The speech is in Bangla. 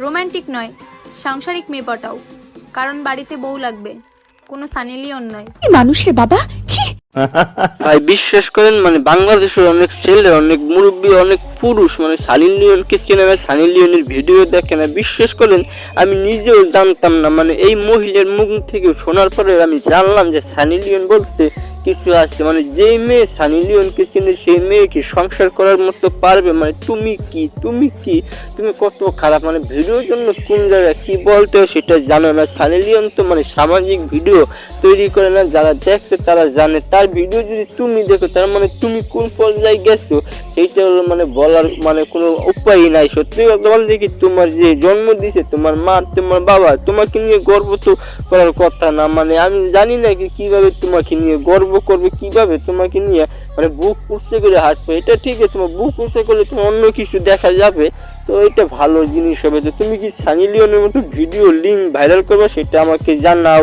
রোম্যান্টিক নয় সাংসারিক মেয়ে পটাও কারণ বাড়িতে বউ লাগবে কোনো সানিলিয়ন নয়। কি মানুষ রে বাবা ছি! ভাই বিশ্বাস করেন মানে বাংলাদেশের অনেক ছেলে অনেক মুরব্বী অনেক পুরুষ মানে সানি লিওনকে চেনে না সানি লিওনের ভিডিও দেখে না বিশ্বাস করেন আমি নিজেও জানতাম না মানে এই মহিলার মুখ থেকে শোনার পরে আমি জানলাম যে সানি লিওন বলতে কিছু আছে মানে যেই মেয়ে সানি লিওনকে চিনে, সেই মেয়ে কি সংসার করার মতো পারবে? মানে তুমি কি? তুমি কি? তুমি কত খারাপ? মানে ভিডিওর জন্য কোন জায়গায় কি বলতে সেটা জানো না। সানি লিওন তো মানে সামাজিক ভিডিও তৈরি করে না, যারা দেখছে তারা জানে। তার ভিডিও যদি তুমি দেখো, তার মানে তুমি কোন পর্যায়ে গেছো, সেইটা হলো মানে বলার মানে কোনো উপায় নাই। সত্যি কথা বলতে কি তোমার যে জন্ম দিছে, তোমার মা, তোমার বাবা, তোমাকে নিয়ে গর্ব তো করার কথা না। মানে আমি জানি না কি কীভাবে তোমাকে নিয়ে গর্ব করবে কীভাবে? তোমাকে নিয়ে মানে বুক উৎসে করে হাসবে। এটা ঠিক আছে, তোমার বুক উৎসে করলে তোমার অন্য কিছু দেখা যাবে। তো এটা ভালো জিনিস হবে তো তুমি কি সানি লিওনের মতো ভিডিও লিঙ্ক ভাইরাল করবে সেটা আমাকে জানাও।